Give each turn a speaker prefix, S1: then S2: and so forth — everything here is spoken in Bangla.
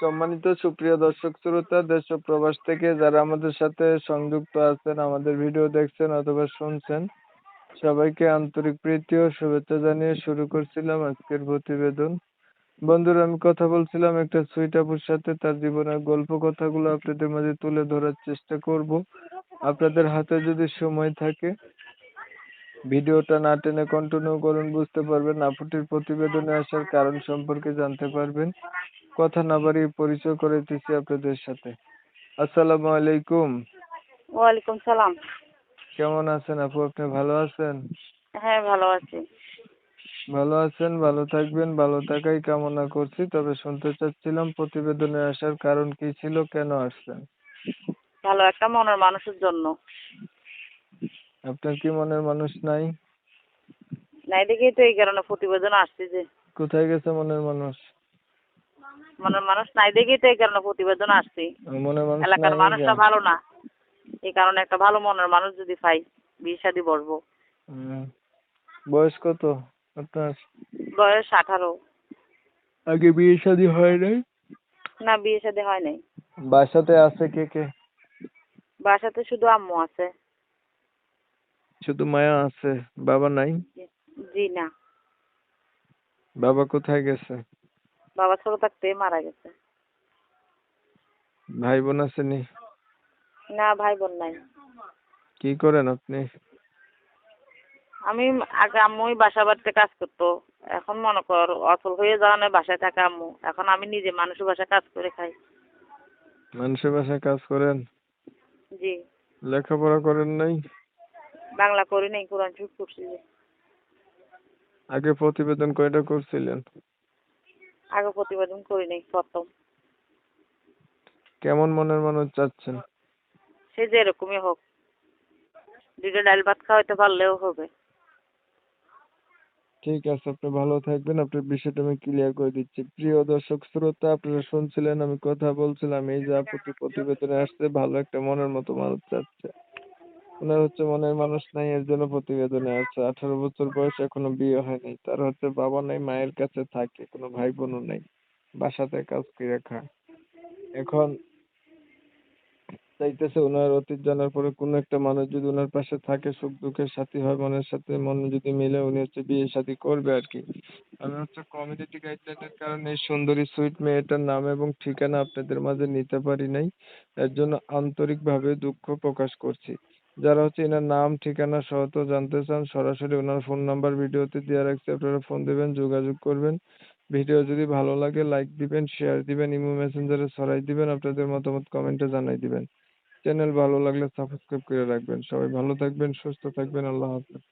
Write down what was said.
S1: সম্মানিত সুপ্রিয় দর্শক শ্রোতা, দেশ ও প্রবাস থেকে যারা আমাদের সাথে সংযুক্ত আছেন, আমাদের ভিডিও দেখছেন অথবা শুনছেন, সবাইকে আন্তরিক প্রীতি ও শুভেচ্ছা জানিয়ে শুরু করছিলাম আজকের প্রতিবেদন। বন্ধুরা, আমি কথা বলছিলাম একটা সুইট আপুর সাথে, তার জীবনের গল্প কথাগুলো আপনাদের মাঝে তুলে ধরার চেষ্টা করব। আপনাদের হাতে যদি সময় থাকে, ভিডিওটা না টেনে কন্টিনিউ করুন, বুঝতে পারবেন আপুটির প্রতিবেদনে আসার কারণ সম্পর্কে জানতে পারবেন। কথা না বাড়িয়ে পরিচয় করে দিচ্ছি আপনাদের সাথে। আসসালামু আলাইকুম।
S2: ওয়ালাইকুম সালাম।
S1: কেমন আছেন আপু? আপনি ভালো আছেন?
S2: হ্যাঁ ভালো আছি।
S1: ভালো আছেন ভালো থাকবেন ভালো থাকাই কামনা করছি। তবে শুনতে চাচ্ছিলাম প্রতিবেদনে আসার কারণ কি ছিল কেন আসছেন?
S2: ভালো একটা মনের মানুষের জন্য।
S1: আপনার কি মনের মানুষ নাই?
S2: নাই দেখেই তো এই কারণে প্রতিবেদন আসছি যে।
S1: কোথায় গেছে মনের মানুষ?
S2: মনের মানুষ নাই দেখেই তো এই কারণে প্রতিবেদন আসছি। এলাকার মানুষটা ভালো না। এই কারণে একটা ভালো মনের মানুষ যদি পাই বিয়ে শাদি বসবো।
S1: বয়স কত আপনার?
S2: বয়স আঠারো।
S1: আগে বিয়ে শাদী হয় নাই?
S2: না বিয়ে শাদি হয় নাই।
S1: বাসাতে আছে কে কে?
S2: বাসাতে শুধু আম্মু আছে।
S1: শুধু মায়া আছে বাবা নাই?
S2: জি না।
S1: বাবা কোথায় গেছে?
S2: বাবা ছোট থাকতে মারা গেছে।
S1: ভাই বোন আসেনি
S2: না ভাই বোন নাই।
S1: কি করেন আপনি?
S2: আমি আগে আম্মুই বাসা বাড়িতে কাজ করতো। এখন মনে কর অচল হয়ে যাওয়া নয় বাসায় থাকা আম্মু। এখন আমি নিজে মানুষের বাসায় কাজ করে খাই।
S1: মানুষের বাসায় কাজ করেন?
S2: জি।
S1: লেখাপড়া করেন নাই?
S2: বাংলা করি নাই কোরআন শরীফ করছি
S1: আগে প্রতিবেদন কয়টা করছিলেন?
S2: আগে প্রতিবেদন করি নাই প্রথম।
S1: কেমন মনের মানুষ চাচ্ছেন?
S2: সে যে এরকমই হোক। দুটো ডাল ভাত খাওয়াইতে পারলেও হবে।
S1: ঠিক আছে আপনি ভালো থাকবেন। আপনার বিষয়টা আমি ক্লিয়ার করে দিচ্ছি। প্রিয় দর্শক শ্রোতা আপনারা শুনছিলেন আমি কথা বলছিলাম। এই যে আপত্তি প্রতিবেদনে আসছে ভালো একটা মনের মতো মানুষ চাচ্ছে। ওনার হচ্ছে মনের মানুষ নাই, এর জন্য প্রতিবেদনে আসছে আঠারো বছর বয়স এখনও বিয়ে হয়নি। তার হচ্ছে বাবা নাই, মায়ের কাছে থাকে, কোনো ভাই বোনও নাই। বাসাতে কাজ করে খায়। এখন চাইতেছে ওনার অতীত জানার পরে কোনো একটা মানুষ যদি ওনার পাশে থাকে, সুখ দুঃখের সাথী হয়, মনের সাথে মন যদি মিলে, উনি হচ্ছে বিয়ে শাদী করবে আর কি। আমি হচ্ছে কমিউনিটি গাইডলাইনের কারণে সুন্দরী সুইট মেয়েটার নাম এবং ঠিকানা আপনাদের মাঝে নিতে পারি নাই। এর জন্য আন্তরিকভাবে দুঃখ প্রকাশ করছি। যারা হচ্ছে এনার নাম, ঠিকানা সহ তো জানতে চান, সরাসরি ওনার ফোন নাম্বার ভিডিওতে দেওয়া রাখছি, আপনারা ফোন দেবেন, যোগাযোগ করবেন। ভিডিও যদি ভালো লাগে লাইক দিবেন শেয়ার দিবেন, ইমো মেসেঞ্জারে ছড়াই দিবেন, আপনাদের মতামত কমেন্টে জানাই দিবেন। চ্যানেল ভালো লাগলে সাবস্ক্রাইব করে রাখবেন। সবাই ভালো থাকবেন, সুস্থ থাকবেন, আল্লাহ হাফেজ।